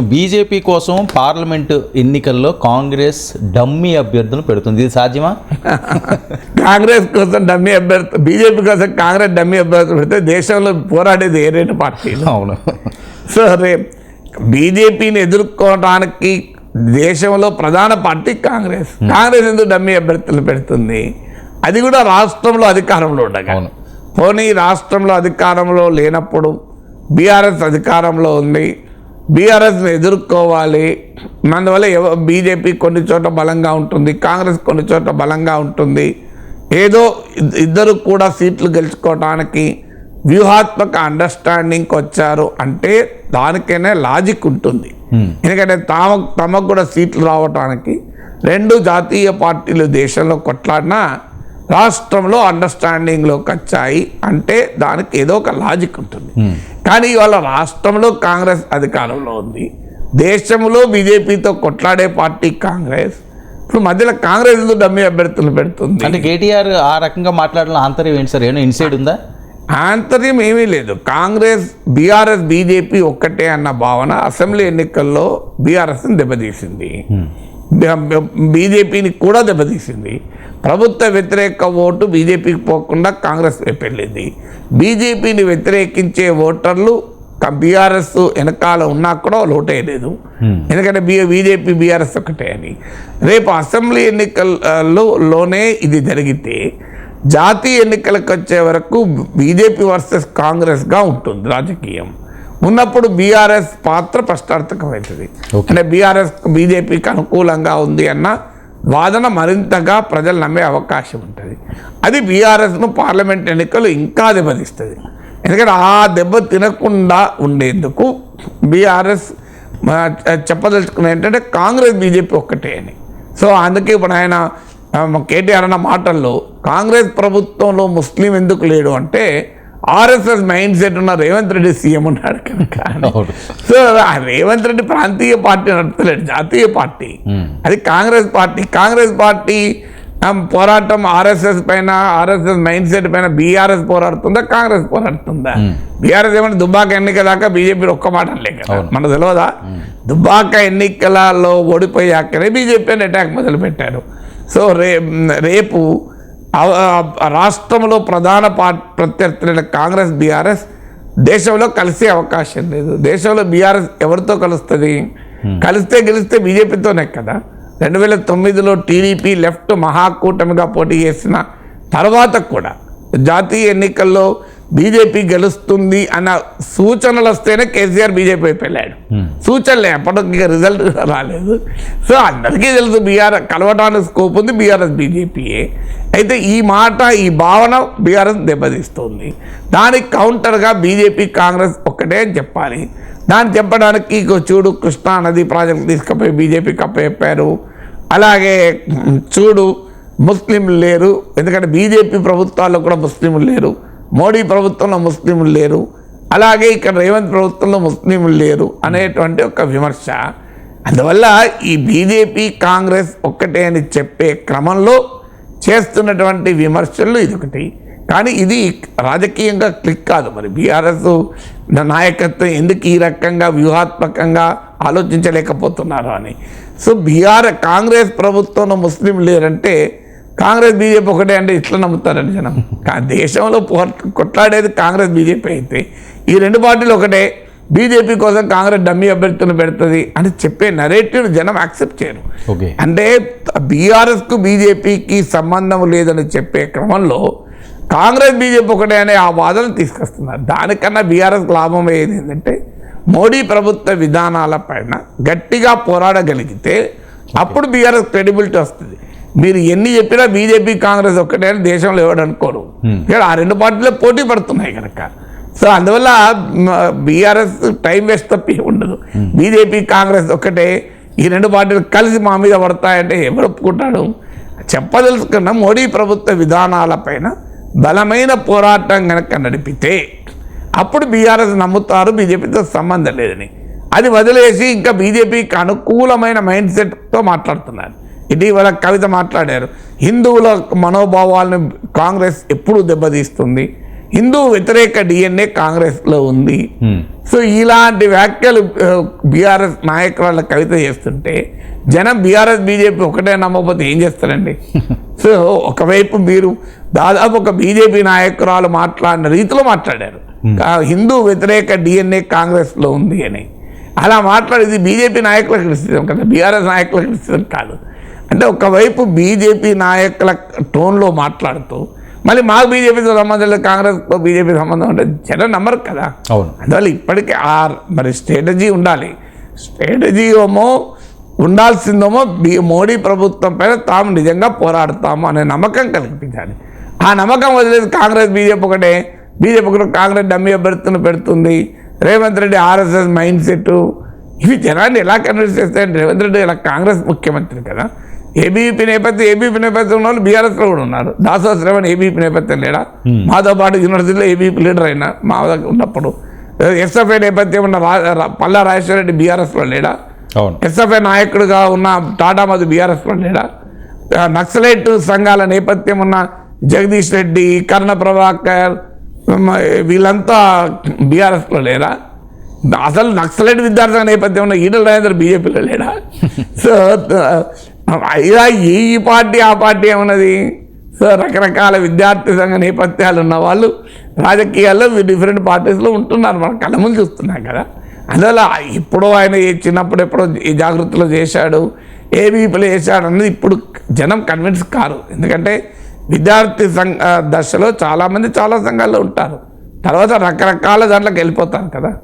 BJP కోసం parliament ఎన్నికల్లో Congress dummy అభ్యర్థులను పెడుతుంది. ఇది సాధ్యమా? కాంగ్రెస్ కోసం డమ్మీ అభ్యర్థి బీజేపీ కోసం కాంగ్రెస్ డమ్మీ అభ్యర్థి పెడితే దేశంలో పోరాడేది ఏ రెండు పార్టీలు అవును. సో రేపు బీజేపీని ఎదుర్కోవడానికి దేశంలో ప్రధాన పార్టీ కాంగ్రెస్. కాంగ్రెస్ ఎందుకు డమ్మీ అభ్యర్థులు పెడుతుంది? అది కూడా రాష్ట్రంలో అధికారంలో ఉండగా. అవును. పోనీ రాష్ట్రంలో అధికారంలో లేనప్పుడు బీఆర్ఎస్ అధికారంలో ఉంది. బీఆర్ఎస్ని ఎదుర్కోవాలి. అందువల్ల బీజేపీ కొన్ని చోట్ల బలంగా ఉంటుంది కాంగ్రెస్ కొన్ని చోట్ల బలంగా ఉంటుంది. ఏదో ఇద్- ఇద్దరు కూడా సీట్లు గెలుచుకోవడానికి వ్యూహాత్మక అండర్స్టాండింగ్కి వచ్చారు అంటే దానికైనా లాజిక్ ఉంటుంది. ఎందుకంటే తామ తమకు కూడా సీట్లు రావడానికి రెండు జాతీయ పార్టీలు దేశంలో కొట్లాడినా రాష్ట్రంలో అండర్స్టాండింగ్లోకి వచ్చాయి అంటే దానికి ఏదో ఒక లాజిక్ ఉంటుంది. కానీ ఇవాళ రాష్ట్రంలో కాంగ్రెస్ అధికారంలో ఉంది. దేశంలో బీజేపీతో కొట్లాడే పార్టీ కాంగ్రెస్. ఇప్పుడు మధ్యలో కాంగ్రెస్ డమ్మీ అభ్యర్థులు పెడుతుంది? అంటే కేటీఆర్ ఆ రకంగా మాట్లాడాలని ఆంతర్యం ఏంటి సార్? ఏమైనా ఇన్సైడ్ ఉందా? ఆంతర్యం ఏమీ లేదు. కాంగ్రెస్ బీఆర్ఎస్ బీజేపీ ఒక్కటే అన్న భావన అసెంబ్లీ ఎన్నికల్లో బీఆర్ఎస్ని దెబ్బతీసింది. బీజేపీని కూడా దెబ్బతీసింది. ప్రభుత్వ వ్యతిరేక ఓటు బీజేపీకి పోకుండా కాంగ్రెస్ వైపు వెళ్ళింది. బీజేపీని వ్యతిరేకించే ఓటర్లు బీఆర్ఎస్ వెనకాల ఉన్నా కూడా వాళ్ళు ఓటేయలేదు ఎందుకంటే బీ బీజేపీ బీఆర్ఎస్ ఒకటే అని. రేపు అసెంబ్లీ ఎన్నికల్లో లోనే ఇది జరిగితే జాతీయ ఎన్నికలకు వచ్చే వరకు బీజేపీ వర్సెస్ కాంగ్రెస్గా ఉంటుంది రాజకీయం. ఉన్నప్పుడు బీఆర్ఎస్ పాత్ర ప్రశ్నార్థకమవుతుంది. అంటే బీఆర్ఎస్ బీజేపీకి అనుకూలంగా ఉంది అన్న వాదన మరింతగా ప్రజలు నమ్మే అవకాశం ఉంటుంది. అది బీఆర్ఎస్ను పార్లమెంట్ ఎన్నికలు ఇంకా దెబ్బతీస్తుంది. ఎందుకంటే ఆ దెబ్బ తినకుండా ఉండేందుకు బీఆర్ఎస్ చెప్పదలుచుకున్న ఏంటంటే కాంగ్రెస్ బీజేపీ ఒక్కటే అని. సో అందుకే ఇప్పుడు ఆయన కేటీఆర్ అన్న మాటల్లో కాంగ్రెస్ ప్రభుత్వంలో ముస్లిం ఎందుకు లేడు అంటే ఆర్ఎస్ఎస్ మైండ్ సెట్ ఉన్న రేవంత్ రెడ్డి సీఎం ఉన్నాడు కనుక. సో రేవంత్ రెడ్డి ప్రాంతీయ పార్టీ నడపలేడు జాతీయ పార్టీ. అది కాంగ్రెస్ పార్టీ. కాంగ్రెస్ పార్టీ పోరాటం ఆర్ఎస్ఎస్ పైన ఆర్ఎస్ఎస్ మైండ్ సెట్ పైన బీఆర్ఎస్ పోరాడుతుందా కాంగ్రెస్ పోరాడుతుందా? బీఆర్ఎస్ ఏమైనా దుబ్బాక ఎన్నిక దాకా బీజేపీ ఒక్క మాట అనలే కదా. మనకు తెలియదా దుబ్బాక ఎన్నికలలో ఓడిపోయాకనే బీజేపీ అని అటాక్ మొదలు పెట్టారు సో రే రేపు రాష్ట్రంలో ప్రధాన పార్టీ ప్రత్యర్థులైన కాంగ్రెస్ బీఆర్ఎస్ దేశంలో కలిసే అవకాశం లేదు. దేశంలో బీఆర్ఎస్ ఎవరితో కలుస్తుంది? కలిస్తే గెలిస్తే బీజేపీతోనే కదా. రెండు వేల తొమ్మిదిలో టీడీపీ లెఫ్ట్ మహాకూటమిగా పోటీ చేసిన తర్వాత కూడా జాతీయ ఎన్నికల్లో బీజేపీ గెలుస్తుంది అన్న సూచనలు వస్తేనే కేసీఆర్ బీజేపీ వెళ్ళాడు. సూచనలే అప్పటికి రిజల్ట్ రాలేదు. సో అందరికీ తెలుసు బీఆర్ కలవటానికి స్కోప్ ఉంది బీఆర్ఎస్ బీజేపీయే. అయితే ఈ మాట ఈ భావన బీఆర్ఎస్ దెబ్బతీస్తుంది. దానికి కౌంటర్గా బీజేపీ కాంగ్రెస్ ఒక్కటే అని చెప్పాలి. దాన్ని చెప్పడానికి చూడు కృష్ణా నది ప్రాజెక్ట్ తీసుకుపోయి బీజేపీకి అప్పచెప్పారు అలాగే చూడు ముస్లింలు లేరు. ఎందుకంటే బీజేపీ ప్రభుత్వాల్లో కూడా ముస్లింలు లేరు. మోడీ ప్రభుత్వంలో ముస్లింలు లేరు. అలాగే ఇక్కడ రేవంత్ ప్రభుత్వంలో ముస్లింలు లేరు అనేటువంటి ఒక విమర్శ. అందువల్ల ఈ బీజేపీ కాంగ్రెస్ ఒక్కటే అని చెప్పే క్రమంలో చేస్తున్నటువంటి విమర్శలు ఇది ఒకటి కానీ ఇది రాజకీయంగా క్లిక్ కాదు. మరి బీఆర్ఎస్ నాయకత్వం ఎందుకు ఈ రకంగా వ్యూహాత్మకంగా ఆలోచించలేకపోతున్నారు అని. సో బీఆర్ కాంగ్రెస్ ప్రభుత్వంలో ముస్లిం లేరంటే కాంగ్రెస్ బీజేపీ ఒకటే అంటే ఇట్లా నమ్ముతారండి జనం. కా- దేశంలో కొట్లాడేది కాంగ్రెస్ బీజేపీ అయితే ఈ రెండు పార్టీలు ఒకటే. బీజేపీ కోసం కాంగ్రెస్ డమ్మీ అభ్యర్థులను పెడుతుంది అని చెప్పే నరేటివ్ జనం యాక్సెప్ట్ చేయరు. అంటే బీఆర్ఎస్కు బీజేపీకి సంబంధం లేదని చెప్పే క్రమంలో కాంగ్రెస్ బీజేపీ ఒకటే అనే ఆ వాదన తీసుకొస్తున్నారు. దానికన్నా బీఆర్ఎస్ లాభం ఏది ఏంటంటే మోడీ ప్రభుత్వ విధానాల పైన గట్టిగా పోరాడగలిగితే అప్పుడు బీఆర్ఎస్ క్రెడిబిలిటీ వస్తుంది. మీరు ఎన్ని చెప్పినా బీజేపీ కాంగ్రెస్ ఒక్కటే అని దేశంలో ఎవడు అనుకోరు ఇక్కడ ఆ రెండు పార్టీలు పోటీ పడుతున్నాయి కనుక. సో అందువల్ల బీఆర్ఎస్ టైం వేస్ట్ తప్పి ఉండదు. బీజేపీ కాంగ్రెస్ ఒక్కటే ఈ రెండు పార్టీలు కలిసి మా మీద పడతాయంటే ఎవరు ఒప్పుకుంటాడు? చెప్పదలుచుకున్న మోడీ ప్రభుత్వ విధానాలపైన బలమైన పోరాటం కనుక నడిపితే అప్పుడు బీఆర్ఎస్ నమ్ముతారు బీజేపీతో సంబంధం లేదని. అది వదిలేసి ఇంకా బీజేపీకి అనుకూలమైన మైండ్ సెట్తో మాట్లాడుతున్నారు. ఇటీవల కవిత మాట్లాడారు. హిందువుల మనోభావాలను కాంగ్రెస్ ఎప్పుడు దెబ్బతీస్తుంది? హిందూ వ్యతిరేక డిఎన్ఏ కాంగ్రెస్లో ఉంది. సో ఇలాంటి వ్యాఖ్యలు బీఆర్ఎస్ నాయకురాల కవిత చేస్తుంటే జనం బీఆర్ఎస్ బీజేపీ ఒకటే నమ్మకపోతే ఏం చేస్తారండి? సో ఒకవైపు మీరు దాదాపు ఒక బీజేపీ నాయకురాలు మాట్లాడిన రీతిలో మాట్లాడారు. హిందూ వ్యతిరేక డిఎన్ఏ కాంగ్రెస్లో ఉంది అని. అలా మాట్లాడేది బీజేపీ నాయకుల క్రిటిసిజం కదా బీఆర్ఎస్ నాయకుల క్రిటిసిజం కాదు. అంటే ఒకవైపు బీజేపీ నాయకుల టోన్లో మాట్లాడుతూ మళ్ళీ మాకు బీజేపీతో సంబంధం లేదు కాంగ్రెస్తో బీజేపీ సంబంధం అంటే జనం నమ్మరు కదా. అవును. అందువల్ల ఇప్పటికే ఆ మరి స్ట్రాటజీ ఉండాలి. స్ట్రాటజీ ఏమో ఉండాల్సిందేమో బి- మోడీ ప్రభుత్వం పైన తాము నిజంగా పోరాడతాము అనే నమ్మకం కల్పించాలి. ఆ నమ్మకం వదిలేదు కాంగ్రెస్ బీజేపీ ఒకటే. బీజేపీ ఒకటి కాంగ్రెస్ డమ్మీ అభ్యర్థులను పెడుతుంది. Revanth Reddy RSS mind set ఇవి జనాన్ని ఎలా కన్విన్స్ చేస్తాయంటే రేవంత్ రెడ్డి ఇలా కాంగ్రెస్ ముఖ్యమంత్రి కదా? ఏబీపీ నేపథ్యం ఏబీపీ నేపథ్యం ఉన్న వాళ్ళు బీఆర్ఎస్లో కూడా ఉన్నారు. దాసో శ్రవణ్ ఏబీపీ నేపథ్యం లేడా? మాతో పాటు యూనివర్సిటీలో ఏబీపీ లీడర్ అయినా మా దగ్గర ఉన్నప్పుడు. ఎస్ఎఫ్ఐ నేపథ్యం ఉన్న పల్లా రాజేశ్వర రెడ్డి బీఆర్ఎస్లో లేడా? ఎస్ఎఫ్ఐ నాయకుడిగా ఉన్న టాటా మధు బీఆర్ఎస్లో లేడా? నక్సలైట్ సంఘాల నేపథ్యం ఉన్న జగదీష్ రెడ్డి కర్ణ ప్రభాకర్ వీళ్ళంతా బీఆర్ఎస్లో లేరా? అసలు నక్సలైట్ విద్యార్థి నేపథ్యం ఉన్న ఈటల రాజేంద్ర బీజేపీలో లేడా? సో అయినా ఈ ఈ పార్టీ ఆ పార్టీ ఏమన్నది? సో రకరకాల విద్యార్థి సంఘ నేపథ్యాలు ఉన్న వాళ్ళు రాజకీయాల్లో డిఫరెంట్ పార్టీస్లో ఉంటున్నారు. మన కళ్ళ చూస్తున్నాం కదా. అందువల్ల ఎప్పుడో ఆయన చిన్నప్పుడు ఎప్పుడో ఈ జాగృతిలో చేశాడు ఏబీపీలో చేశాడు అన్నది ఇప్పుడు జనం కన్విన్స్ కారు. ఎందుకంటే విద్యార్థి సంఘ దశలో చాలామంది చాలా సంఘాల్లో ఉంటారు. తర్వాత రకరకాల దాంట్లోకి వెళ్ళిపోతారు కదా.